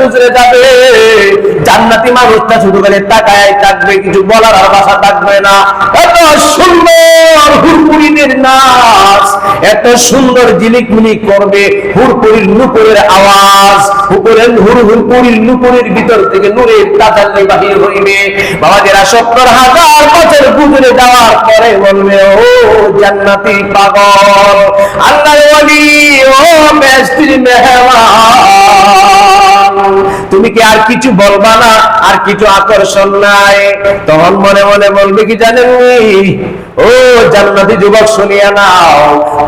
গুজরে যাবে। জান্নাতি মানুষটা শুধু করে তাকায় থাকবে কিছু বলার আর ভাষা থাকবে না। এত সুন্দর হুরপুরিদের নাচ, এত সুন্দর জিলিকমিলিক করবে হুরপুরির নুপুরের আওয়াজ। হুপুরের হুর হুরপুরির নুপুরের ভিতর থেকে নূরের তাজাল্লি বাহির হইবে। বাবাদেরা সত্তর হাজার বছর গুজরে যাওয়ার পরে বলবে, ও জান্নাতি পাগল আল্লাহ ওয়ালি ও বেস্টির মেহমান। তুমি কি আর কিছু বলবা না? আর কিছু আকর্ষণ নাই। তখন মনে মনে বলবে কি জানেন ও জান্নাতি যুবক, শুনিয়া নাও,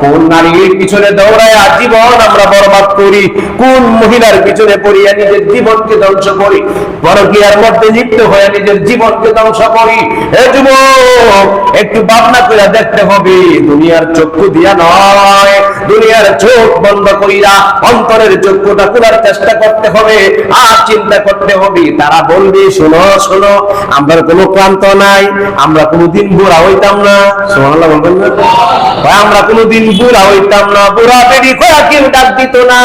কোন নারীর পিছনে দৌড়ায় জীবন আমরা বরবাদ করি, কোন মহিলার পিছনে পড়িয়া নিজের জীবনকে ধ্বংস করি, পরকিয়ার মধ্যে লিপ্ত হয়ে নিজের জীবনকে ধ্বংস করি। হে যুবক, একটু ভাবনা করে দেখতে হবে, দুনিয়ার চক্ষু দিয়া নয়। দুনিয়ার চোখ বন্ধ করিয়া অন্তরের চক্ষুটা খোলার চেষ্টা করতে হবে, আর চিন্তা করতে হবে। তারা বলবে, শোনো শোনো, আমরা কোনো ক্লান্ত নাই, আমরা কোনোদিন বুড়া হইতাম না। আমরা কোনোদিন বুড়া হইতাম না, বুড়া বেরি করা কেউ ডাক দিত না?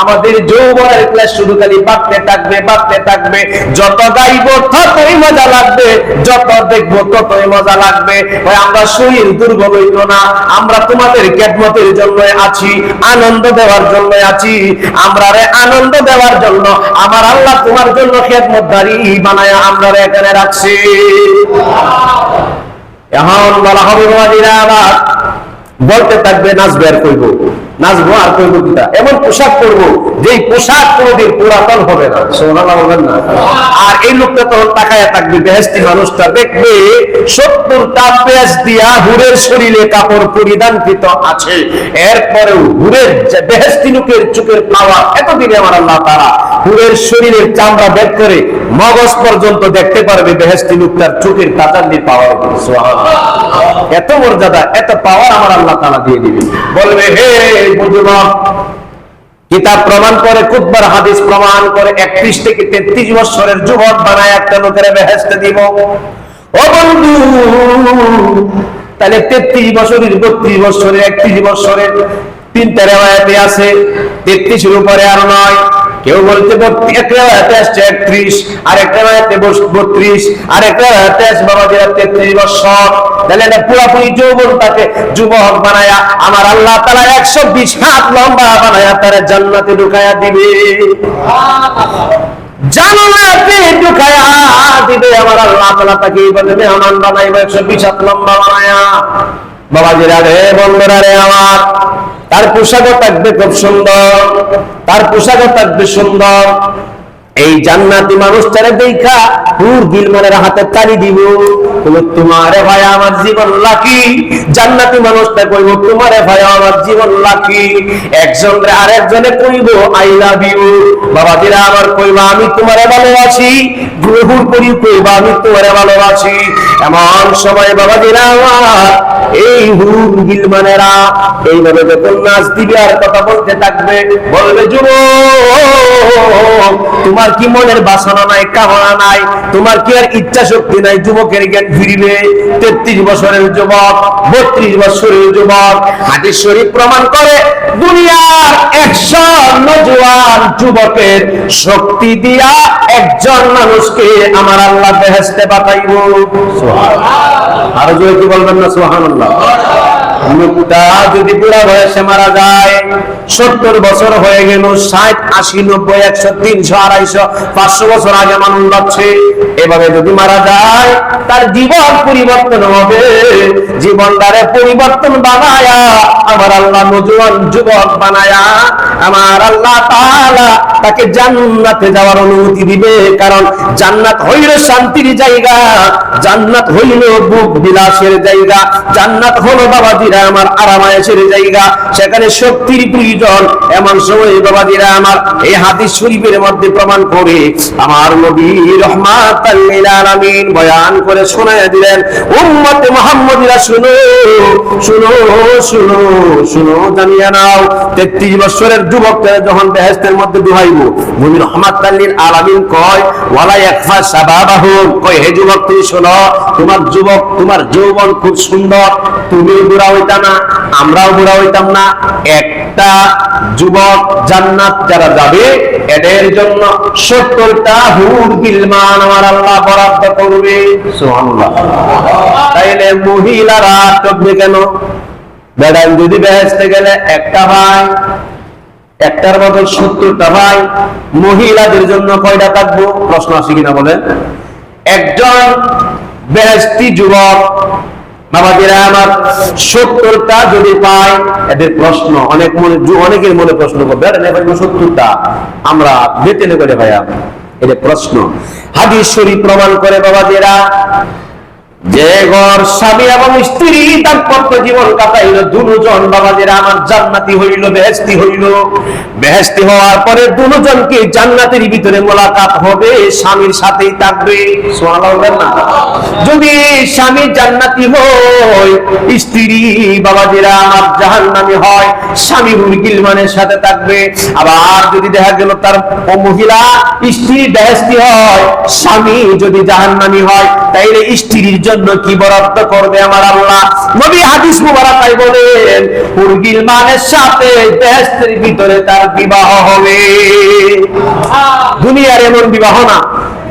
আমাদের যৌবনের ক্লাস শুধু খালি বাড়তে থাকবে বাড়তে থাকবে যত গাইব ততই মজা লাগবে, যত দেখব ততই মজা লাগবে। আমরা শরীর দুর্বল হইতো না, আমরা তোমাদের কেদমতের জন্য আছি, আনন্দ দেওয়ার জন্য আছি। আমরা রে আনন্দ দেওয়ার জন্য, আমার আল্লাহ তোমার জন্য খেদমতদারি বানায় আমরা এখানে রাখছি। এখন বলা হবে বলতে থাকবে, নাচবে আর কইব নাচবো আর কইব কিতা? এমন পোশাক পরবো, যেই পোশাক কোনোদিন পুরাতন হবে না। আর এই লোকটা তখন তাকায় থাকবে বেহেস্তি মানুষটা দেখবে, সত্তরটা পেঁয়াজ দিয়া হুরের শরীরে কাপড় পরিধানকৃত আছে। এরপরেও হুরের যে বেহেস্তি লোকের চোখের পাওয়া এতদিনে আমার আল্লাহ তারা হুরের শরীরের চামড়া বের করে মগজ পর্যন্ত দেখতে পারবে বেহেস্তি লোকটার চোখের তাতাল্লির পাওয়ার এত মর্যাদা, এত পাওয়ার আমার আল্লাহ তারা দিয়ে দিবে। বলবে, হে বুজুর্গ কিতাব প্রমাণ করে, কুতবার হাদিস প্রমাণ করে, একত্রিশ থেকে তেত্রিশ বছরের যুবক বানায় একটা লোকের বেহেস্তে দিব। ও বন্ধু, তাহলে তেত্রিশ বছরের, বত্রিশ বছরের একত্রিশ বছরের তিনটা রেওয়ায়তে আছে। তেত্রিশের উপরে আর নয়। কেউ বলতে একত্রিশ আর এক রেওয়ায়তে বত্রিশ আর এক রেওয়ায়তে আসছে বাবা যেটা তেত্রিশ বছর তাহলে এটা পুরাপুরি যৌবন তাকে যুবক বানায়া, আমার আল্লাহ তালা একশো বিশ হাত লম্বা বানায়া তারা জান্নাতে ঢুকায়া দিবে। জান্নাতে ঢুকায়া দিবে আমার একশো বিশ লম্বা বানায়া। বাবাজিরা রে বন্ধুরা রে আমার। তার পোশাকও থাকবে খুব সুন্দর তার পোশাকও থাকবে সুন্দর। এই জান্নাতি মানুষটারে দেখা হুর গিলমানের হাতে তালি দিব। তোমারে ভাই আমার জীবন লাকি। জান্নাতি মানুষটা কইব, তোমারে ভাই আমার জীবন লাকি। একজন রে আরেকজনে কইব আই লাভ ইউ বাবাজিরা আমার কইবা, আমি তোমারে ভালোবাসি। গ্রহণ করি কইবা, আমি তোমারে ভালোবাসি। এমন সময় বাবাজিরা আমার এই হুর গিলমানেরা এইভাবে যখন নাচ দিবে আর কথা বলতে থাকবে, বলবে, যুবক, তোমার কি মনের বাসনা নাই, কামনা নাই? তোমার কি আর ইচ্ছা শক্তি নাই? যুবকের জ্ঞান ফিরিবে তেত্রিশ বছরের যুবক, বত্রিশ বছরের যুবক, হাদিস শরীফ প্রমাণ করে, দুনিয়ার একশো নজওয়ান যুবকের শক্তি দিয়া একজন মানুষকে আমার আল্লাহ বেহেস্তে পাঠাইব আরও জোরে কি বলবেন না? সুবহানাল্লাহ। যদি বুড়া বয়সে মারা যায়, সত্তর বছর হয়ে গেল, ষাট, আশি, নব্বই, একশো, তিনশো, আড়াইশো, পাঁচশো বছর আগে মানুষ যাচ্ছে এভাবে যদি মারা যায়, তার জীবন পরিবর্তন হবে। জীবনটারে পরিবর্তন বানায়া, আমার আল্লাহ নজওয়ান যুবক বানায়া, আমার আল্লাহ তাকে জান্নাতে যাওয়ার অনুমতি দিবে। কারণ জান্নাত হইল শান্তির জায়গা, জান্নাত হইল বুক বিলাসের জায়গা, জান্নাত হলো বাবাজিরা আমার আরামায়েশের জায়গা সেখানে শক্তির প্রয়োজন, এমন সময় বাবাজিরা আমার এই হাদিস শরীফের মধ্যে প্রমাণ করে আমার নবী রহমাতাল লিল বয়ান করে শোনায় দিলেন, উম্মতে মুহাম্মদিরা শুনো শুনো শুনো শুনো, জানিয়া নাও 33 বছরের যুবককে যখন বেহেশতের মধ্যে ডুবাইব নবী রহমাতাল লিল আলামিন কয়, ওয়ালা ইয়াকফা শাবাবাহুম কয়, হে যুবক, তুমি শোনো, তোমার যুবক, তোমার যৌবন খুব সুন্দর, তুমি বুড়া হইতে না, আমরাও বুড়া হইতাম না। একটা যুবক জান্নাত যারা যাবে, এদের জন্য সত্তরটা হুর গিলমান আমার আল্লাহ বরাদ্দ করবে। তাইলে মহিলারা কেন? যদি বেহেস্তে গেলে একটা ভাই, একটার বদল সত্তরটা ভাই, মহিলাদের জন্য কয়টা থাকব? প্রশ্ন আসে কিনা বলেন? একজন বেহেস্তি যুবক বাবাজিরা, আমার যদি এদের প্রশ্ন, অনেক মনে অনেকের মনে প্রশ্ন আমরা ভাইয়া। প্রশ্ন। হাদিস শরীফ প্রমাণ করে বাবাজিরা যে ঘর স্বামী এবং স্ত্রী দাম্পত্য জীবন কাটাইল, দুজন বাবাদের আমার জান্নাতি হইল বেহেস্তি হইল। বেহেস্তি হওয়ার পরে দুজনকে জান্নাতের ভিতরে মোলাকাত হবে, স্বামীর সাথেই থাকবে। যদি স্বামী জান্নাতি হয়, স্ত্রী বাবাজিরা আমার জাহান্নামী হয়, স্বামী হুরগিল মানের সাথে থাকবে। আবার যদি দেখা গেল তার মহিলা স্ত্রী বেহেস্তি হয়, স্বামী যদি জাহান্নামী হয়, তাইলে স্ত্রীর কি বরাদ্দ করবে আমার আল্লাহ? নবী হাদিস মুবারাকাই বলেন, হুরগিল মানের সাথে বেহেস্তের ভিতরে তার বিবাহ হবে। দুনিয়ার এমন বিবাহ না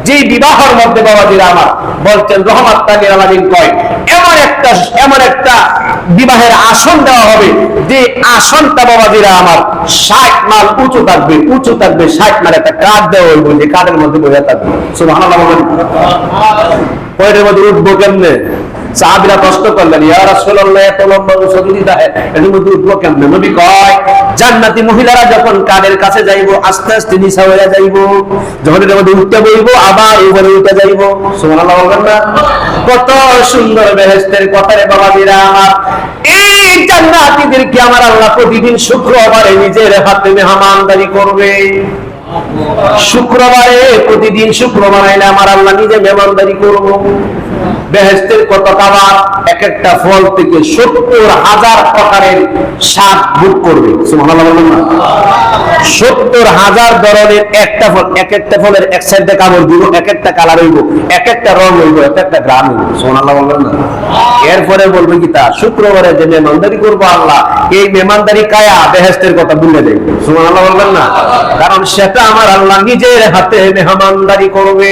যে বিবাহের মধ্যে বাবাজিরা আমার বলছেন রহমাত তালির আলাদিন কয়, এমন একটা এমন একটা বিবাহের আসন দেওয়া হবে, যে আসনটা বাবাজিরা আমার ষাট মাল উঁচু থাকবে উঁচু থাকবে, ষাট মাল একটা কাঠ দেওয়া হইব, যে কাঠের মধ্যে বসে থাকবে। বলেন। কয়টার মধ্যে উঠবো কেমনে? সাহাবিরা প্রশ্ন করলেন জান্নাতি মহিলারা যখন কাছে যাইবো, আস্তে আস্তে হয়ে যাইবো, যখন মধ্যে উঠতে বইবো, আবার উপরে উঠে যাইবো। সুবহানাল্লাহ না? কত সুন্দর বেহেশতের কথা রে বাবাজিরা আমার। এই জান্নাতীদেরকে আমার আল্লাহ প্রতিদিন শুক্রবারে নিজের হাতে মেহমানদারি করবে। শুক্রবারে প্রতিদিন শুক্রবার আইলে আমার আল্লাহ নিজে মেহমানদারি করব। বেহেস্তের কত এক একটা ফল থেকে সত্তর হাজার প্রকারের করবে। সত্তর হাজার ধরনের একটা ফল এক একটা ফলের এক দিব এক একটা কালার হইব এক একটা রং হইব এক একটা গ্রাম হইব। বলবেন না? এরপরে বলবে কি তা? শুক্রবারে যে মেহমানদারি করব আল্লাহ, এই মেহমানদারি কায়া বেহেস্তের কথা ভুলে দেয়। সোনাল্লাহ বলবেন না? কারণ সেটা আমার আল্লাহ নিজের হাতে মেহমানদারি করবে।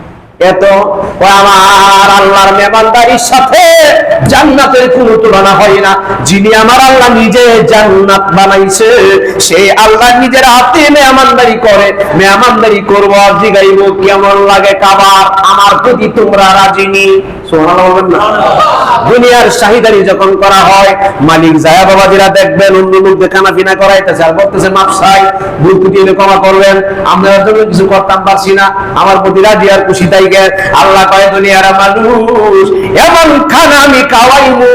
এত আমার আল্লাহর মেহমানদারির সাথে জান্নাতের কোনো তুলনা হয় না। যিনি আমার আল্লাহ নিজে জান্নাত বানাইছে সেই আল্লাহ নিজের হাতে মেহমানদারি করে। মেহমানদারি করব আর জিগাইব কেমন লাগে কাবার? আমার প্রতি তোমরা রাজি নি? দুনিয়ার শাহিদারি যখন করা হয়, মালিক জায়া বাবাজিরা দেখবেন, অন্য লোক দেখানা ফিনা করাইতেছে আর বলতেছে মাপ চাই, ভুল ক্ষমা করবেন। আমরা জন্য কিছু করতাম পারছি না। আমার প্রতি রাজি আর খুশি তাই গে আল্লাহ কয়, দুনিয়ার মানুষ, এমন খানা আমি খাওয়াইমু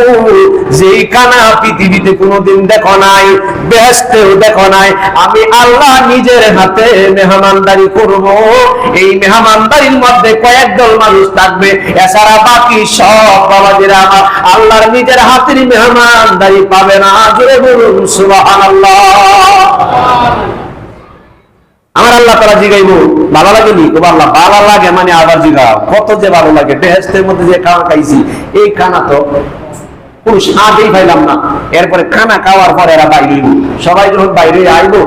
যেই খানা পৃথিবীতে কোনোদিন দেখো নাই বেহেস্তেও দেখো নাই। আমি আল্লাহ নিজের হাতে মেহমানদারি করব। এই মেহমানদারির মধ্যে কয়েক দল মানুষ থাকবে। এছাড়া বাকি সব বাবাজিরা আল্লাহর নিজের হাতের মেহমানদারি পাবে না। জোরে বলুন, সুবহানাল্লাহ। আমার আল্লাহ তারা জিগাইব, ভালো লাগে নি আল্লাহ, ভালো লাগে মানে আবার জিগাও। কত যে ভালো লাগে বেহেস্তের মধ্যে যে খানা খাইছি, এই খানা তো কোনো পাইলাম না। এরপরে খানা খাওয়ার পর এরা বাইরে সবাই যখন বাইরে আইবো,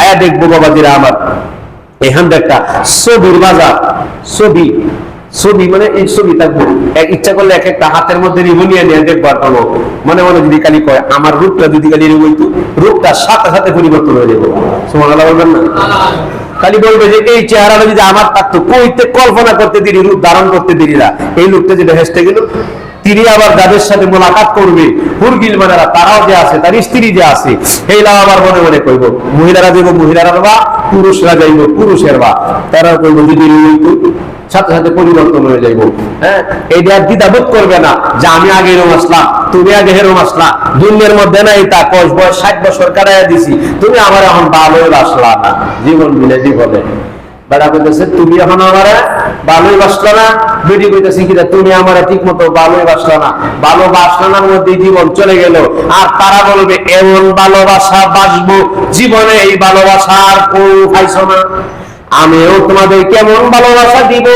আয়া দেখব, বাবাজিরা আমার। এখান একটা ছবির বাজার, ছবি। ছবি মানে এই ছবি এক ইচ্ছা করলে এক একটা হাতের মধ্যে রিবনিয়া নিয়ে দেখবার পাবো মনে মনে যদি কালি কয়, আমার রূপটা যদি কালি এরকম হইতো রূপটার সাথে সাথে পরিবর্তন হয়ে যাব সোমান বলবেন না? খালি বলবে যে, এই চেহারাটা যদি আমার থাকতো, কইতে কল্পনা করতে দিলি রূপ ধারণ করতে দিলি না। এই লোকটা যেটা হেসতে গেল তিনি আবার যাদের সাথে মোলাকাত করবে, হুরগিল মানেরা তারাও যে আছে, তার স্ত্রী যে আছে এইলা আবার মনে মনে কইব, মহিলারা যাইব, মহিলারা বা পুরুষরা যাইব, পুরুষের বা। তারা কইব, যদি সাথে সাথে পরিবর্তন হয়ে যাইব। হ্যাঁ এইটা আর দ্বিধাবোধ করবে না যে আমি আগে এরম আসলাম, তুমি আগে হেরম আসলা। দুনিয়ার মধ্যে নাই তা কষ বয়স, ষাট বছর কাটাইয়া দিছি, তুমি আমার এখন ভালো আসলা না। জীবন মিলে জীবনে। বেড়া বলতেছে তুমি এখন আমার ভালোই বাসলো না? বেটি কইতেছে কিনা তুমি আমার ঠিক মতো ভালোই বাসলো না? ভালো বাসলানার মধ্যে জীবন চলে গেল, আর তারা বলবে, এমন ভালোবাসা বাসবো, জীবনে এই ভালোবাসার কেউ খাইছ না আমিও তোমাদের কেমন ভালোবাসা দিব,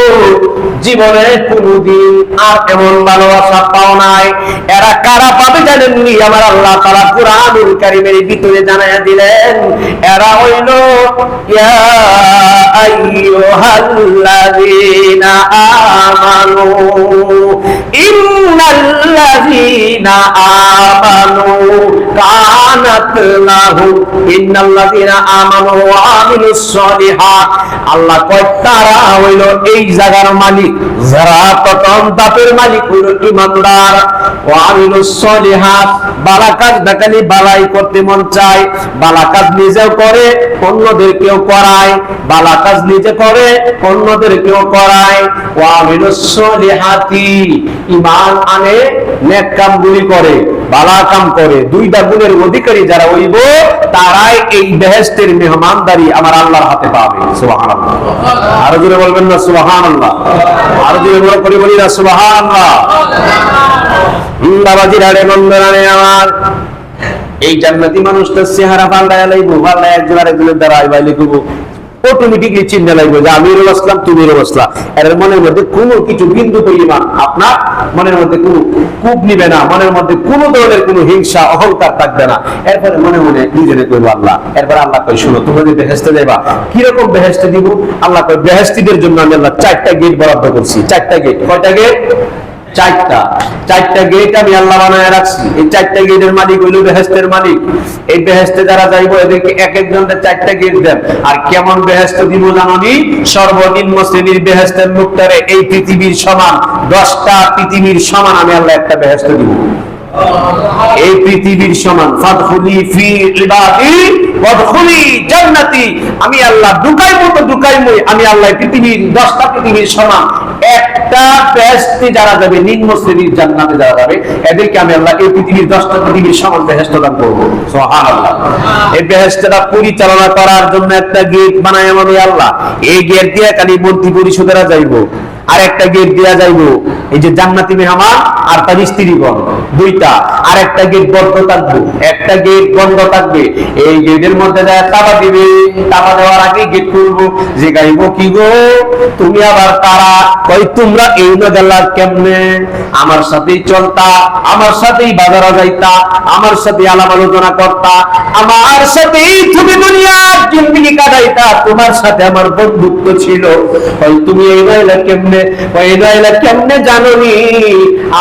জীবনে কোনদিন আর এমন ভালোবাসা পাও নাই। এরা কারা পাবে জানেননি? আমার আল্লাহ তারা কোরআনুল কারিমের ভিতরে জানাইয়া দিলেন, এরা হইল, ইয়া আইয়ুহাল্লাযীনা আমানু। ইন্নাল্লাযীনা আমানু ওয়া আল্লাহ হইল এই জায়গার মালিক, যারা প্রথম দাপের মালিক, হইল ইমানদার। সলিহাত দেখালি বালাই করতে মন চায় বালা কাজ নিজেও করে, অন্যদেরকেও করায়। বালা কাজ নিজে করে, অন্যদেরকেও করায়। ও আমিলুস সলিহাতি ঈমান আনে নেক কামগুলি করে বালা কাম করে দুইটা গুণের অধিকারী যারা হইব তারাই এই বেহেশতের মেহমানদারি আমার আল্লাহর হাতে পাবে। সুবহানাল্লাহ। আরও জোরে বলবেন না সুবহানাল্লাহ। আরও জোরে বড় করে বলি না সুবহানাল্লাহ। হুম, বাবাজির আরে আমার। এই জান্নাতি মানুষটা চেহারা পাল্টায় লাইব পাল্টায় একজন আরেকজনের দ্বারা আইবাই লিখব অটোমেটিকলি চিন্তা লাগবে যে আমি রসলাম তুমি রসলাম এর মনের মধ্যে কোনো কিছু, বিন্দু পরিমাণ আপনার মনের মধ্যে কোনো কূপ নিবে না, মনের মধ্যে কোনো ধরনের কোনো হিংসা, অহংকার থাকবে না। এরপরে মনে মনে নিজেরে কইব, আল্লাহ, এরপর আল্লাহ কই শুনো তুমি যদি বেহেস্তে যাইবা, কীরকম বেহেস্তে দিব? আল্লাহ কই বেহেস্তিদের জন্য আমি আল্লাহ চারটা গেট বরাদ্দ করছি। চারটা গেট কয়টা গেট চারটা চারটা গেট আমি আল্লাহ বানায় রাখছি। এই চারটা গেটের মালিক হইল বেহেস্তের মালিক। এই বেহেস্তে যারা যাইবো, এদেরকে এক একজনের চারটা গেট দেন। আর কেমন বেহেস্ত দিব জানি সর্বনিম্ন শ্রেণির বেহেস্তের মুক্তারে এই পৃথিবীর সমান, দশটা পৃথিবীর সমান আমি আল্লাহ একটা বেহেস্ত দিব। এই পৃথিবীর সমান, ফাদখুলি ফি ইবাদি, ওয়াদখুলি জান্নাতি। আমি আল্লাহ দুকাই মতো দুকাই মই আমি আল্লাহ পৃথিবীর 10টা পৃথিবীর সমান। একটা বেহেশতে যারা যাবে, নিম্ন শ্রেণির জান্নাতে যারা যাবে, এদেরকে আমি আল্লাহ এই পৃথিবীর 10টা পৃথিবীর সমান বেহেস্ত দান করব। সুবহানাল্লাহ। এই বেহেস্তটা পরিচালনা করার জন্য একটা গেট বানায় আমাদের আল্লাহ। এই গেট দিয়ে খালি মন্ত্রী পরিষদেরা যাইবো। আর একটা গেট দেওয়া যাইব। এই যে জান্নাতি মেহমান আর তার স্ত্রীগণ, দুইটা। আর একটা গেট বন্ধ থাকবে, একটা গেট বন্ধ থাকবে। এই গেটের মধ্যে তালা দিবে তালা দেওয়ার আগে গেট খুলবো। যে গাইবো, কি গো, তুমি আবার তারা কই তোমরা এই না কেমনে? আমার সাথেই চলতা, আমার সাথেই বাজারে যাইতা, আমার সাথে আলাপ আলোচনা করতা, আমার সাথেই তুমি দুনিয়ার জিন্দগি কাটাইতা, তোমার সাথে আমার বন্ধুত্ব ছিল। ওই তুমি এই নাইলা কেমনে? নাইলা কেমনে জানোনি?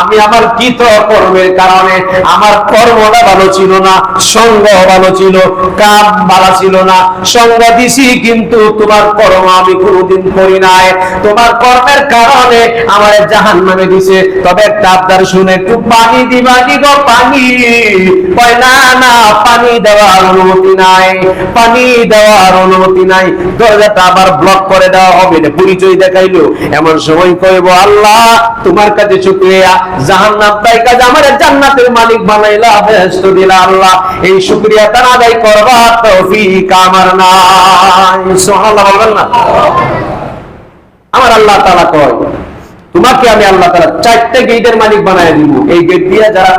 আমি আমার কৃত কর্মের কারণে আমার কর্মটা ভালো ছিল না, সঙ্গ ভালো ছিল, কাম ভালো ছিল না। সঙ্গ দিছি, কিন্তু তোমার কর্ম আমি কোনোদিন করি নাই। তোমার কর্মের কারণে আমার জাহান নামে দিছে। তবে একটা শুনে, একটু পানি দিবা কি গো পানি? কয়, না না, পানি দেওয়ার অনুমতি নাই, পানি দেওয়ার অনুমতি নাই। দরজাটা আবার ব্লক করে দেওয়া হবে না পরিচয় দেখাইলো। এমন সময় কইব, আল্লাহ, তোমার কাছে শুকরিয়া। জাহান্নাম তাই কাজ আমার জান্নাতের মালিক বানাইলা বেহেশত দিলা আল্লাহ। এই শুক্রিয়া তার আদায় করবা তৌফিক আমার নাই। সুবহানাল্লাহ, বলবেন না? আমার আল্লাহ তাআলা কয় তোমাকে আমি আল্লাহ তাআলা চারটে গেটের মালিক বানায় দিব। এই গেট দিয়ে যারা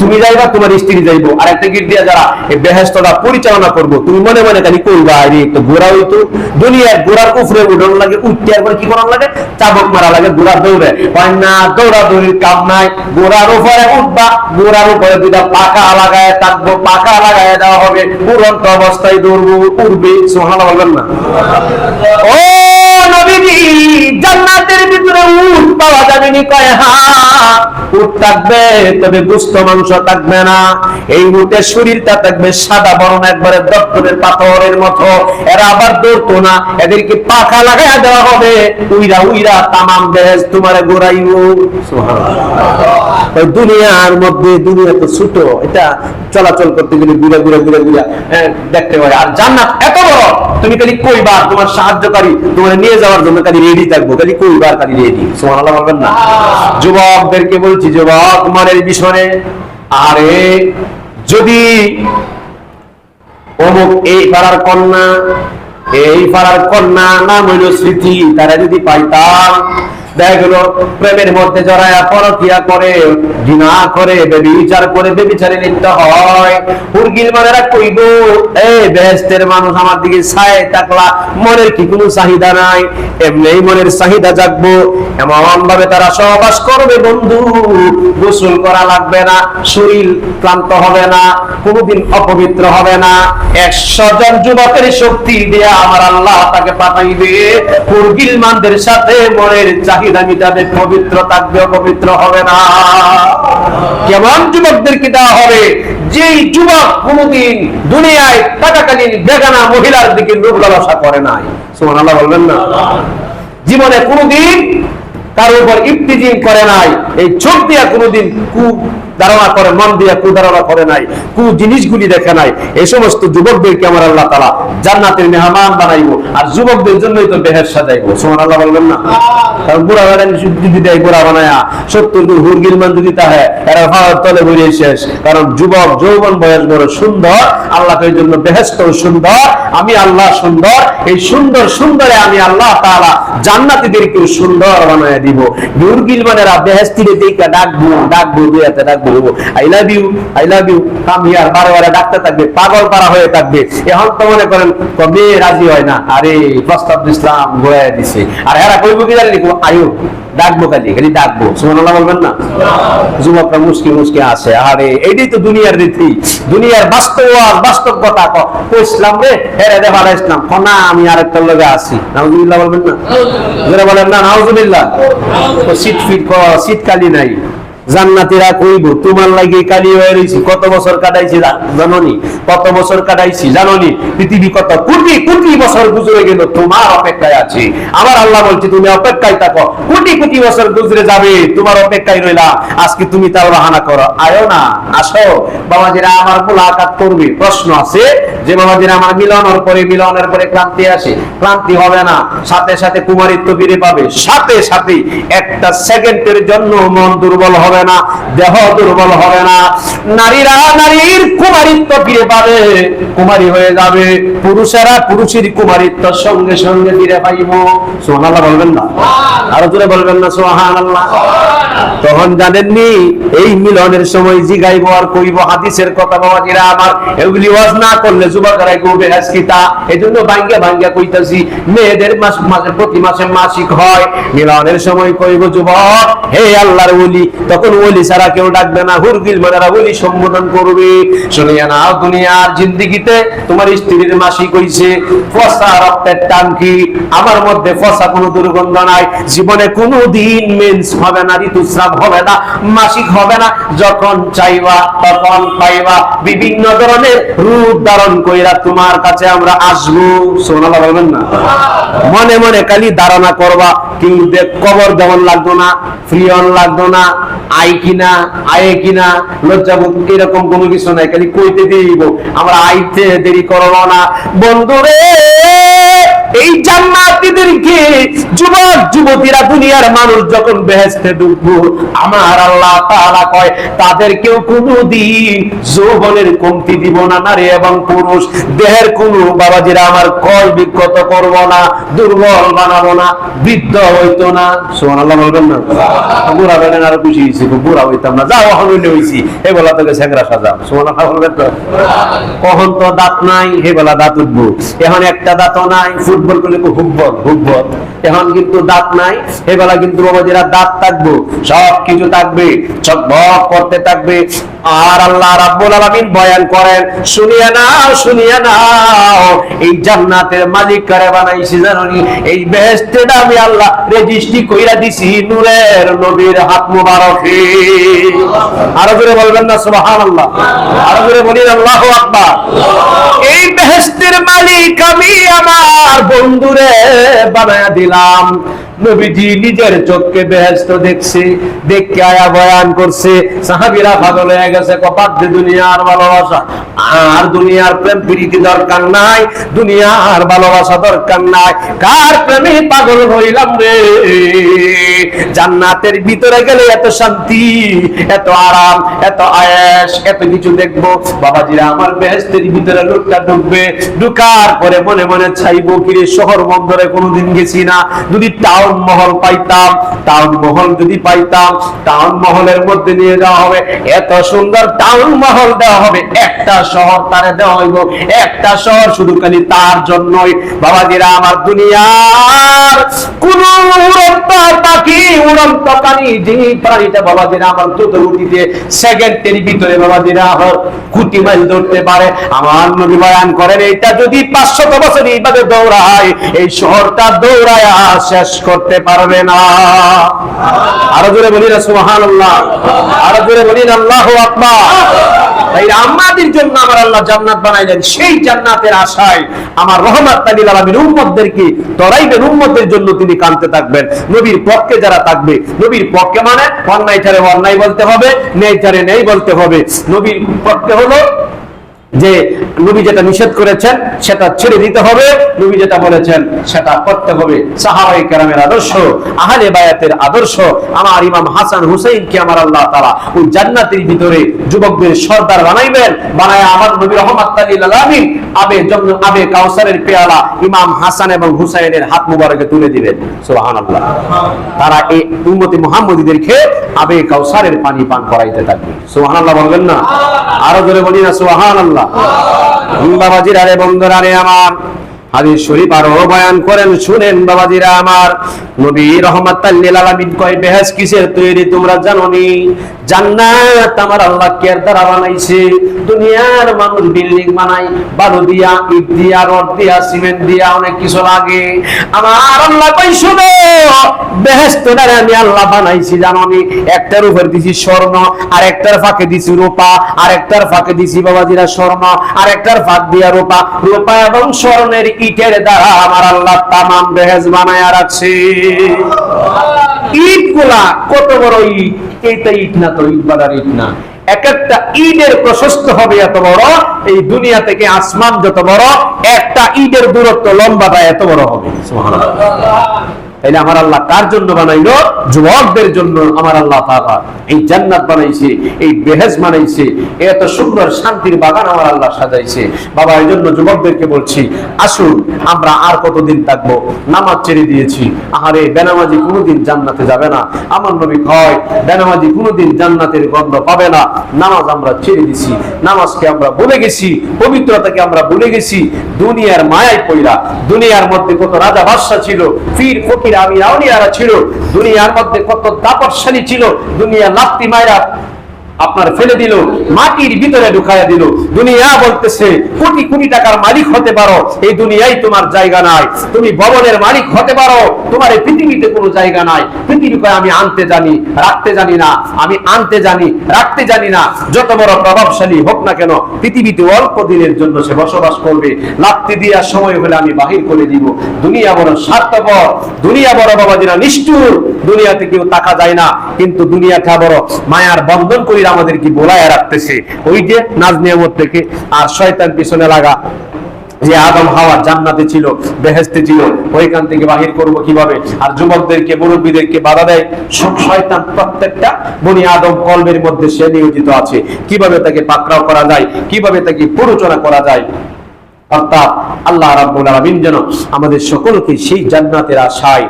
তুমি যাইবা, তোমার স্ত্রী যাইবো। আর একটা গেট দিয়ে যারা এই বেহেশতটা পরিচালনা করব, তুমি মনে মনে খালি কইবা, আরে একটু ঘোরা হইতো। দুনিয়ার ঘোরার উপরে উঠন লাগে, উঠতে একবার কি করার লাগে? চাবক মারা লাগে ঘোড়া দৌড়ে। হয় না দৌড়া দৌড়ির কাম নাই। ঘোড়ার উপরে উঠবা ঘোড়ার উপরে দুইটা পাকা লাগায় থাকব পাকা লাগায় দেওয়া হবে। উড়ন্ত অবস্থায় দৌড়বো, উড়বে। সোহানা বলবেন না। ও জান্নাতের ভিতরে পাওয়া কয় থাকবে তবে মাংস থাকবে না। এই শরীরটা থাকবে সাদা বরণ একবারে দপ্তরের পাথরের মতো। এরা আবার দৌড়তো না এদেরকে পাখা লাগাইয়া দেওয়া হবে। উইরা উইরা তামাম দেশ দুনিয়ার মধ্যে দুনিয়া তো ছোট এটা চলাচল করতে গেলে ঘুরে ঘুরে ঘুরে হ্যাঁ, দেখতে হয়। আর জান্নাত এত বড় তুমি খালি কইবার তোমার সাহায্যকারী তোমার নিয়ে যাওয়ার জন্য খালি রেডি থাকব। খালি কইবার খালি রেডি সুবহানাল্লাহ বলবেন না। যুবকদেরকে বলছি, যুবক মানের বিষয়ে আরে, যদি অমুক এই পাড়ার কন্যা, এই পাড়ার কন্যা নাম হইল স্মৃতি, তারা যদি পাইতাম দেখা প্রেমের মধ্যে পরকিয়া করে, ঘৃণা করে করে, বেবিচারে লিপ্ত হয়। মানেরা কইব এই মানুষ আমার দিকে তাকলা, মনের কি কোনো চাহিদা নাই? এমনি মনের চাহিদা জাগবো। এমন ভাবে তারা সহবাস করবে বন্ধু, গোসল করা লাগবে না, শরীর ক্লান্ত হবে না, কোনোদিন অপবিত্র হবে না। একশো জন যুবকের শক্তি দিয়ে আমার আল্লাহ তাকে পাঠাইবে। উর্গিল মানদের সাথে মনের চাহিদা মিটাবে পবিত্র থাকবে, অপবিত্র হবে না। কেমন দেওয়া হবে? যেই যুবক কোনোদিন দুনিয়ায় থাকাকালীন বেগানা মহিলার দিকে লালসা করে নাই। সোমান আল্লাহ বলবেন না? জীবনে কোনোদিন তার উপর ইফতিজিং করে নাই। এই চোখ দিয়া কোনোদিন ধারণা করে, মন দিয়া কু ধারণা করে নাই, কু জিনিসগুলি দেখে নাই, এই সমস্ত যুবকদেরকে আমার আল্লাহ তালা জান্নাতের মেহমান বানাইবো, আর যুবকদের জন্যই তো বেহের সাজাইবো। সোমান আল্লাহ বলবেন না? কারণ বুড়া যদি দেয়, বুড়া বানায়া, সত্তর দূর হুরগির মান যদি তলে শেষ। কারণ যুবক যৌবন বয়স বড় সুন্দর আল্লাহ এই জন্য বেহেস্ত সুন্দর, আমি আল্লাহ সুন্দর, এই সুন্দর সুন্দরে আমি আল্লাহ তাআলা জান্নাতীদেরকেও সুন্দর বানায় দিব। মুরগিল মানেরা বেহেস্তিরে দিকে ডাকবো ডাকবো দুয়াতে ডাকবো। I love you I love you come here বারে বারে ডাকতে থাকবে পাগল পারা হয়ে থাকবে। এখন তো মনে করেন কবে রাজি হয় না। আরে প্রস্তাব ইসলাম দিছে। আর এরা কইব কি জানি আয়ু ডাকবো খালি খালি ডাকবো। বলবেন না? যুবকরা আসে আরে এইটাই তো দুনিয়ার রীতি। দুনিয়ার বাস্তব বাস্তব কথা কইছিলাম রে? হেরে দে ভালো ইসলাম। না আমি আরেকটার লগে আছি। নাউজুবিল্লাহ বলবেন না? যারা বলেন না নাউজুবিল্লাহ। তো সিট ফিট শীতকালি নাই। জান্নাতীরা কইব, তোমার লাগি কালি হয়ে রইছি। কত বছর কাটাইছি জাননি? কত বছর কাটাইছি জাননি? পৃথিবী কত কোটি কোটি বছর গুজরে গেল, তোমার অপেক্ষায় আছি। আমার আল্লাহ বলছি, তুমি অপেক্ষায় থাকো। কোটি কোটি বছর গুজরে যাবে, তোমার অপেক্ষায় রইলা। আজকে তুমি তাও বাহানা করো। আয়ো না, আসো। বাবাজিরা, আমার মুলাকাত করবে। প্রশ্ন আছে যে বাবাজিরা আমার মিলনের পরে মিলনের পরে ক্লান্তি আসে ক্লান্তি হবে না। সাথে সাথে কুমারিত্ব ফিরে পাবে। সাথে সাথে একটা সেকেন্ডের জন্য মন দুর্বল হবে না দেহ দুর্বল হবে না। নারীরা নারীর কুমারিত্ব ফিরে পাবে কুমারী হয়ে যাবে। পুরুষেরা পুরুষের কুমারিত্ব সঙ্গে সঙ্গে ফিরে পাইব। সোহানাল্লাহ বলবেন না? আরও জোরে বলবেন না? সোহান আল্লাহ তখন জানেননি এই মিলনের সময় জিগাইব আর কইব হাদিসের কথা বাবাজিরা আমার এগুলি ওয়াজ না করলে তোমার স্ত্রীর মাসিক হইছে, ফসা রক্তের টাঙ্কি আমার মধ্যে ফসা কোনো দুর্গন্ধ নাই। জীবনে মেন্স হবে না, ঋতুস্রাব হবে না, মাসিক হবে না। যখন চাইবা, তখন পাইবা। বিভিন্ন ধরনের রূপ ধারণ কইরা তোমার কাছে আমরা আসব। সোনালা না? মনে মনে ধারণা করবা, কিন্তু কবর দেওয়ান লাগতো না, ফ্রিয়ন লাগতো না আই কিনা, আয়ে কিনা, লজ্জা এরকম কোনো কিছু নাই, খালি কইতে দিব আমরা আইতে দেরি করব না। বন্ধুরে! এই জান্নাতীদেরকে যুবক, যুবতীরা দুনিয়ার মানুষ যখন বেহেস্তে ঢুকবো আমার আল্লাহ তাআলা কয়, তাদেরকেও কোনোদিন যৌবনের কমতি দিব না নারী এবং পুরুষ। দেহের কোনো বাবাজিরা আমার কয়, বিক্ষত করব না, দুর্বল বানাবো না, বৃদ্ধ হইতো না। সুবহানাল্লাহ বলবেন না? বুড়া বেলেন আরও খুশি হয়েছি বুড়া হইতাম না। যাও, এখন হইলে হইছি। হে বলা তোকে স্যাংরা সাজাম। সুবহানাল্লাহ বলবেন তো? কখন তো দাঁত নাই হে বলা দাঁত উঠবো। এখন একটা দাঁতও নাই ফুটবল করলে হুব্বল হুব্বল এখন কিন্তু দাঁত নাই হে বেলা কিন্তু বাবাজিরা দাঁত থাকব, সব কিছু থাকবে চকবক করতে থাকবে। আর আল্লাহ রাব্বুল আলামিন বয়ান করেন, শুনিয়া নাও শুনিয়া নাও, এই জান্নাতের মালিক কারে বানাইছি জানোনি? এই বেহেশতেটা আমি আল্লাহ রেজিস্ট্রি কইরা দিছি, নূরের নবীর হাত মুবারকে। আরও জোরে বলবেন না, সুবহানাল্লাহ। আরও জোরে বলি আল্লাহু আকবার। এই বেহেশতের মালিক আমি, আমার বন্ধুরে বানায় দিলাম। নবীজি নিজের চোখকে বেহেস্ত দেখছে, দেখকে আয়া বয়ান করছে। সাহাবীরা পাগল হয়ে গেছে কপাট দুনিয়ার ভালোবাসা, আর দুনিয়ার প্রেম প্রীতি দরকার নাই, দুনিয়ার ভালোবাসা দরকার নাই। কার প্রেমে পাগল হইলাম রে? জান্নাতের ভিতরে গেলে এত শান্তি, এত আরাম, এত আয়েশ, এত কিছু দেখব। বাবাজিরা, আমার বেহেস্তের ভিতরে লোকটা ঢুকবে, ঢুকার পরে মনে মনে চাইব, কিরে, শহর বন্দরে কোনোদিন গেছি না। যদি টাউন মহল পাইতাম টাউন মহল যদি পাইতাম টাউন মহলের মধ্যে নিয়ে যাওয়া হবে। এত সুন্দর টাউন মহল দেওয়া হবে। একটা শহর তারে দেওয়া হইব। একটা শহর শুধু খালি তার জন্যই। বাবাজিরা, আমার দুনিয়ার কোন উড়ন্ত পাখি, উড়ন্ত প্রাণী প্রাণীটা আমার দ্রুত গতিতে সেকেন্ডের ভিতরে কুটি ধরতে পারে। আমার নবী বয়ান করেন এটা যদি পাঁচশত বছর এইভাবে দৌড়ায়, এই শহরটা দৌড়ায় শেষ করতে পারবে না। আরও জোরে বলি না সুহান আল্লাহ আরও জোরে বলি না আল্লাহ আমাদের জন্য আমার আল্লাহ জান্নাত বানাইলেন, সেই জান্নাতের আশায় আমার রহমত তরাইবেন জন্য তিনি কানতে থাকবেন। নবীর পক্ষে যারা থাকবে, নবীর পক্ষে মানে অন্যায় অন্যায় বলতে হবে নেই নেই বলতে হবে। নবীর পক্ষে হলো যে নবী যেটা নিষেধ করেছেন, সেটা ছেড়ে দিতে হবে। নবী যেটা বলেছেন, সেটা করতে হবে। সাহাবাই কেরামের আদর্শ, আহলে বায়াতের আদর্শ। আমার ইমাম হাসান হুসাইনকে আমার আল্লাহ তারা ওই জান্নাতের ভিতরে যুবকদের সর্দার বানাইবেন। বানায় আমার নবী রহমত আবে আবে কাউসারের পেয়ালা ইমাম হাসান এবং হুসাইনের হাত মুবারকে তুলে দিবেন। সুবহানাল্লাহ। তারা এই আবে কাউসারের পানি পান করাইতে থাকবে। সুবহানাল্লাহ বলবেন না? আরও জোরে বলি না, সুবহানাল্লাহ। বাবাজির আরে বন্ধুরা রে আমার। হাদিস শরীফ আরও বয়ান করেন, শুনেন বাবাজিরা আমার। নবী রহমত আলামিন কয় বেহেস কিসের তৈরি তোমরা জানো নি জান্নাত আমার আল্লাহ কের দ্বারা বানাইছে। দুনিয়ার মানুষ বিল্ডিং বানাই বালু দিয়া, ইট দিয়া, রড দিয়া, সিমেন্ট দিয়া, অনেক কিছু লাগে। আমার আল্লাহ কই শুনো বেহেস্ত দ্বারা আমি আল্লাহ বানাইছি জানো নি একটার উপর দিছি স্বর্ণ আর একটার ফাঁকে দিছি রূপা আর একটার ফাঁকে দিছি বাবাজিরা স্বর্ণ আর একটার ফাঁক দিয়া রূপা। রূপা এবং স্বর্ণের ইটের দ্বারা আমার আল্লাহ তামাম বেহেজ বানায়া রাখছে। ইটগুলা কত বড় ইট? এইটা ইট না তো ইট বাদার ইট না। এক একটা ঈদের প্রশস্ত হবে এত বড়, এই দুনিয়া থেকে আসমান যত বড়, একটা ঈদের দূরত্ব লম্বাটা এত বড় হবে। তাইলে আমার আল্লাহ কার জন্য বানাইলো? যুবকদের জন্য আমার আল্লাহ তাআলা এই জান্নাত বানাইছে, এই বেহেজ বানাইছে, এত সুন্দর শান্তির বাগান আমার আল্লাহ সাজাইছে। বাবা যুবকদেরকে বলছি, আসুন, আমরা আর থাকব? নামাজ ছেড়ে দিয়েছি। বেনামাজি কোনোদিন জান্নাতে যাবে না। আমার নবী কয়, বেনামাজি কোনোদিন জান্নাতের গন্ধ পাবে না। নামাজ আমরা ছেড়ে দিছি। নামাজকে আমরা ভুলে গেছি। পবিত্রতাকে আমরা ভুলে গেছি। দুনিয়ার মায়ায় পইরা, দুনিয়ার মধ্যে কত রাজা বাদশা ছিল, পীর ফকির আমি রাউনিয়ারা ছিল দুনিয়ার মধ্যে কত দাপটশালী ছিল দুনিয়া লাত্তি মায়েরা আপনার ফেলে দিল, মাটির ভিতরে ঢুকাইয়া দিল। দুনিয়া বলতেছে, কোটি কোটি টাকার মালিক হতে পারো, এই দুনিয়ায় তোমার জায়গা নাই। তুমি ভবনের মালিক হতে পারো, তোমার এই পৃথিবীতে কোনো জায়গা নাই। পৃথিবীকে আমি আনতে জানি, রাখতে জানি না। আমি আনতে জানি, রাখতে জানি না। যত বড় প্রভাবশালী হোক না কেন, পৃথিবীতে অল্প দিনের জন্য সে বসবাস করবে। লাত্তি দেওয়ার সময় হলে আমি বাহির করে দিব। দুনিয়া বড় স্বার্থপর, দুনিয়া বড় বাবাজিরা নিষ্ঠুর। দুনিয়াতে কেউ টাকা যায় না। কিন্তু দুনিয়াটা বড় মায়ার বন্ধন করে আমাদের কি বোলায় রাখতেছে। ওই যে নাজ নিয়ামত থেকে আর শয়তান পিছনে লাগা যে আদম হাওয়া জান্নাতে ছিল বেহেস্তে ছিল, ওইখান থেকে বাহির করব কীভাবে? আর যুবকদেরকে, মুরব্বীদেরকে বাধা দেয়। সব শয়তান প্রত্যেকটা বনি আদম কলমের মধ্যে সে নিয়োজিত আছে। কীভাবে তাকে পাকড়াও করা যায়? কীভাবে তাকে প্ররোচনা করা যায়? অর্থাৎ আল্লাহ রাব্বুল আলামিন যেন আমাদের সকলকে সেই জান্নাতের আশায়,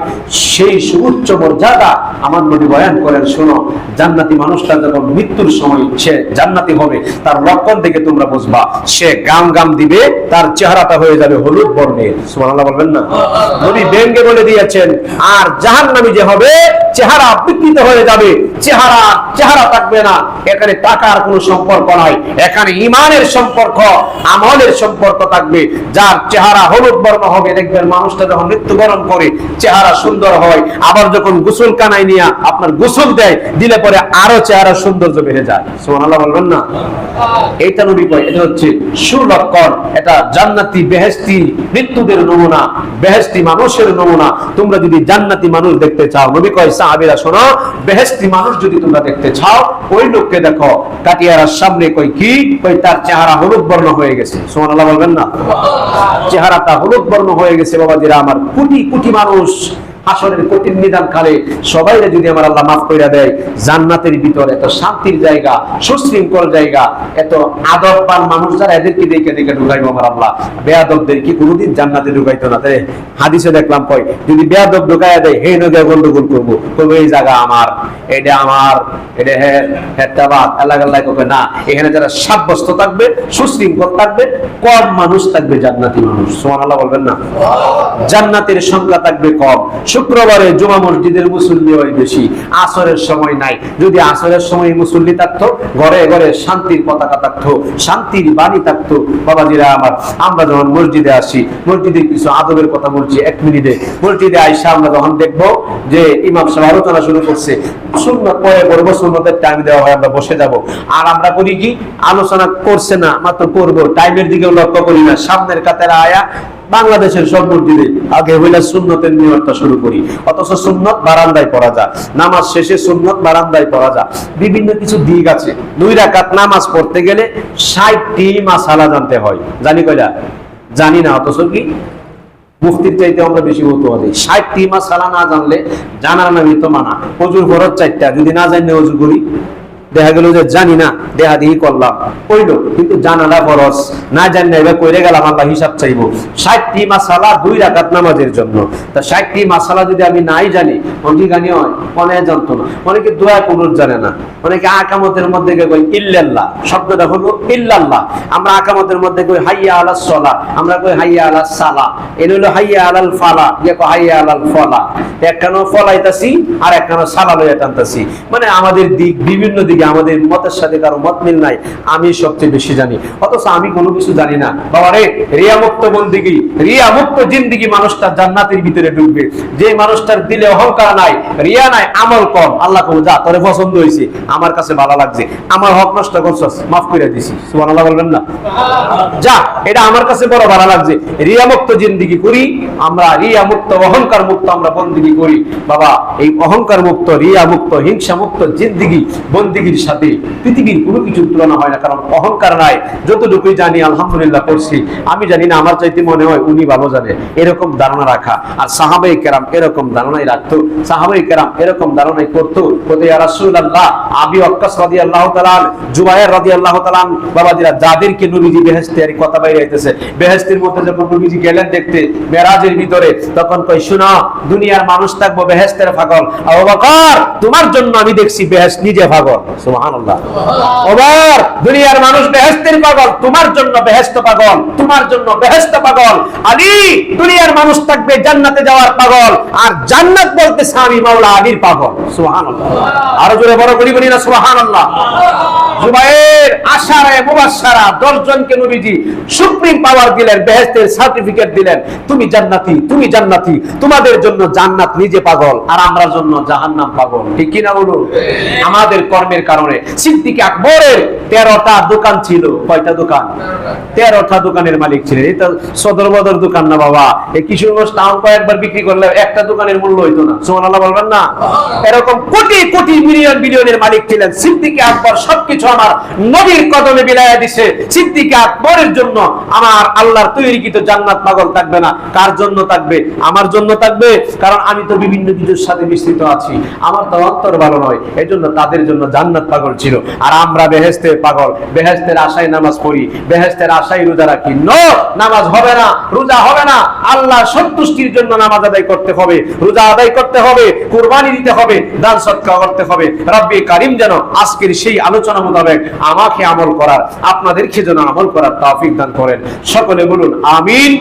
সেই সুউচ্চ মর্যাদা আমার নবী বয়ান করেন, শোনো, জান্নাতি মানুষটা যখন মৃত্যুর সময় সে জান্নাতি হবে, তার লক্ষণ থেকে তোমরা বুঝবা। সে গাম গাম দিবে, তার চেহারাটা হয়ে যাবে হলুদ বর্ণের। সুবহানাল্লাহ বলবেন না? নবী ব্যঙ্গে বলে দিয়েছেন, আর জাহান্নামী যে হবে, চেহারা বিকৃত হয়ে যাবে। চেহারা চেহারা থাকবে না। এখানে টাকার কোনো সম্পর্ক নাই। এখানে ইমানের সম্পর্ক, আমলের সম্পর্ক থাকবে। যার চেহারা হলুদ বর্ণ হবে, দেখবেন মানুষটা যখন মৃত্যুবরণ করে, চেহারা সুন্দর হয়। আবার যখন গোসল কানাই নিয়ে আপনার গোসল দেয়, দিলে পরে আরও চেহারা সৌন্দর্য বেড়ে যায়। সুবহানাল্লাহ বলবেন না? এইটা নবী কয়, এটা হচ্ছে সুলক্ষণ এটা জান্নাতি বেহেস্তি মৃত্যুদের নমুনা বেহেস্তি মানুষের নমুনা। তোমরা যদি জান্নাতি মানুষ দেখতে চাও, নবী কয়, সাহাবীরা শোনো বেহেস্তি মানুষ যদি তোমরা দেখতে চাও, ওই লোককে দেখো। কাটিয়ারার সামনে কই কি? কই তার চেহারা হলুদ বর্ণ হয়ে গেছে। সুবহানাল্লাহ বলবেন না? চেহারাটা হলুদ বর্ণ হয়ে গেছে বাবাজিরা আমার কোটি কোটি মানুষ। হাসরের কঠিন নিদান কালে সবাই যদি আমার আল্লাহ মাফ কইরা দেয়, জান্নাতের ভিতর এত শান্তির জায়গা, সুশৃঙ্খল জায়গা, এত আদববান মানুষ যারা এদেরকে দেখে দেখে ঢুকাইবো আমার আল্লাহ। বেয়াদবদের কি কোনোদিন জান্নাতে ঢুকাইতো না? তাই হাদিসে দেখলাম কই যদি বেয়াদব ঢুকাইয়া দেয়, হে নগে গন্ডগোল করব। করব এই জায়গা আমার, এটা আমার, এটা হে হেটাবাদ আল্লাহ আল্লাহ করবে না, এখানে যারা সাব্যস্ত থাকবে, সুশৃঙ্খল থাকবে, কম মানুষ থাকবে জান্নাতি মানুষ। সোমান আল্লাহ বলবেন না? জান্নাতের সংখ্যা থাকবে কম। শুক্রবারে জুমা মসজিদের মুসল্লি হয় বেশি, আসরের সময় নাই। যদি আসরের সময় মুসল্লি থাকতো, ঘরে ঘরে শান্তির পতাকা থাকতো, শান্তির বাণী থাকতো, বাবাজিরা আমার, আমরা যখন মসজিদে আসি, মসজিদে কিছু আদবের কথা বলছি, এক মিনিটে। মসজিদে আইসা আমরা যখন দেখব যে ইমাম সাহেব আলোচনা শুরু করছে, সুন্নত পরে করব সুন্নতের টাইম দেওয়া হয়, আমরা বসে যাব। আর আমরা করি কি? আলোচনা করছে না, মাত্র করব টাইমের দিকেও লক্ষ্য করি না। সামনের কাতারে আয়া বাংলাদেশের সব মসজিদে আগে হইলে সুন্নতের নিয়মটা শুরু করি। অথচ সুন্নত বারান্দায় পড়া যায়। নামাজ শেষে সুন্নত বারান্দায় পড়া যায়। বিভিন্ন কিছু দিক আছে। দুই রাকাত নামাজ পড়তে গেলে ষাটটি মাসালা জানতে হয়। জানি কয়লা জানি না, অথচ কি? মুফতির চাইতে আমরা বেশি মতবাদী ষাটটি মাসালা না জানলে জানার নামই তো মানা। অজুর ফরজ চারটা। যদি না জানলে অজু করি? দেখা গেল যে জানি না, দেহা দিহি করলাম। কইলো, কিন্তু জানালা ফরজ না জানি না এবার কইরে গেলাম আল্লাহ হিসাব চাইব। ষাটটি মাসালা দুই রাকাত নামাজের জন্য। তা ষাটটি মাসালা যদি আমি নাই জানি গানি হয় অনেক জানতো না অনেকে দোয়া কুনুর জানে না। অনেকে আকামতের মধ্যে কই ইল্লাল্লাহ। শব্দটা হলো, ইল্লাল্লাহ। আমরা আকামতের মধ্যে কই, হাইয়া আলাস সলা আমরা কই, হাইয়া আলাস সালা এর হলো, হাইয়া আলাল ফালা ইয়ে কই হাইয়া আলাল ফলা একখানো ফলাইতাছি আর একখানো সালা লইয়া টানতাছি। মানে আমাদের দিক, বিভিন্ন দিকে আমাদের মতের সাথে কারও মত মিল নাই, আমি সবচেয়ে বেশি জানি। অথচ আমি কোনো কিছু জানি না। বাবা রে রিয়া মুক্ত বন্দিগি রিয়া মুক্ত জিন্দিগি মানুষটা জান্নাতের ভিতরে ঢুকবে। যে মানুষটার দিলে অহংকার নাই, রিয়া নাই, আমল কম। আল্লাহ কম যা তোরে পছন্দ হয়েছে আমার কাছে ভালো লাগছে। আমার হক নষ্ট করছস, মাফ করে দিছি। সুবহানাল্লাহ বলবেন না? যা, এটা আমার কাছে বড় ভালো লাগছে। রিয়া মুক্ত জিন্দিগি করি, আমরা রিয়া মুক্ত অহংকার মুক্ত আমরা বন্দিগি করি। বাবা, এই অহংকার মুক্ত রিয়া মুক্ত হিংসা মুক্ত জিন্দিগি বন্দিগির সাথে, পৃথিবীর কোনো কিছুর তুলনা হয় না, কারণ অহংকার নাই। যতটুকুই জানি, আলহামদুলিল্লাহ করছি আমি জানি না, আমার চাইতে মনে হয় উনি ভালো জানে। এরকম ধারণা রাখা। আর সাহাবাই কেরাম এরকম ধারণাই রাখতো। সাহাবাই কেরাম এরকম ধারণাই করতো। আবি জুবায়ের যাদেরকে নবীজি কথা বাইরে আইতেছে মধ্যে যখন নবীজি গেলেন দেখতে, মেরাজের ভিতরে, তখন কই শোনা, দুনিয়ার মানুষ থাকব বেহেশতের পাগল। আবু বকর, তোমার জন্য আমি দেখছি বেহেশত নিজে পাগল। দুনিয়ার মানুষ বেহেশতের পাগল, তোমার জন্য বেহেশত পাগল, তোমার জন্য বেহেশত পাগল। আলী দুনিয়ার মানুষ থাকবে জান্নাতে যাওয়ার পাগল, আর জান্নাত বলতে স্বামী মাওলা আলীর পাগল। আরও জোরে বড় করি বলি না, সুবহানাল্লাহ। জুবাইর, আশারা, মুবাশশারা 10 জনকে নবীজি সুপ্রিম পাওয়ার দিলেন, বেহেশতের সার্টিফিকেট দিলেন। তুমি জান্নাতি তুমি জান্নাতি, তোমাদের জন্য জান্নাত নিজে পাগল, আর আমরা জন্য জাহান্নাম পাগল। ঠিক কি না বলুন? আমাদের কর্মের কারণে সিদ্দিক আকবরের 13টা দোকান ছিল। কয়টা দোকান? 13টা দোকানের মালিক ছিলেন। এটা সদর বদর দোকান না বাবা। এই কিশোরগঞ্জ টাউন কয়েকবার বিক্রি করলে একটা দোকানের মূল্য হইতো না। সুবহানাল্লাহ বলবেন না? এরকম কোটি কোটি মিলিয়ন বিলিয়নের মালিক ছিলেন। সিদ্দিক আকবর সবকিছু আমার নবীর কদমে বিলায়া দিছে। সিদ্দিক আকবরের জন্য আমার আল্লাহর তৈরিকৃত জান্নাত পাগল থাকবে না। কার জন্য থাকবে? আমার জন্য থাকবে। কারণ আমি তো বিভিন্ন কিছুর সাথে মিশ্রিত আছি। আমার তো অন্তর ভালো নয়। এই জন্য তাদের জন্য জান্নাত পাগল ছিল। আর আমরা বেহেস্তের পাগল। বেহেস্তের আশায় নামাজ পড়ি বেহেস্তের আশায় রোজা রাখি। নো, নামাজ হবে না, রোজা হবে না। আল্লাহ সন্তুষ্টির জন্য নামাজ আদায় করতে হবে, রোজা আদায় করতে হবে, কুরবানি দিতে হবে, দান সৎকার করতে হবে। রব্বি কারিম যেন আজকের সেই আলোচনা মোতাবেক আমাকে আমল করার, আপনাদেরকে যেন আমল করার তৌফিক দান করেন। সকলে বলুন, আমিন।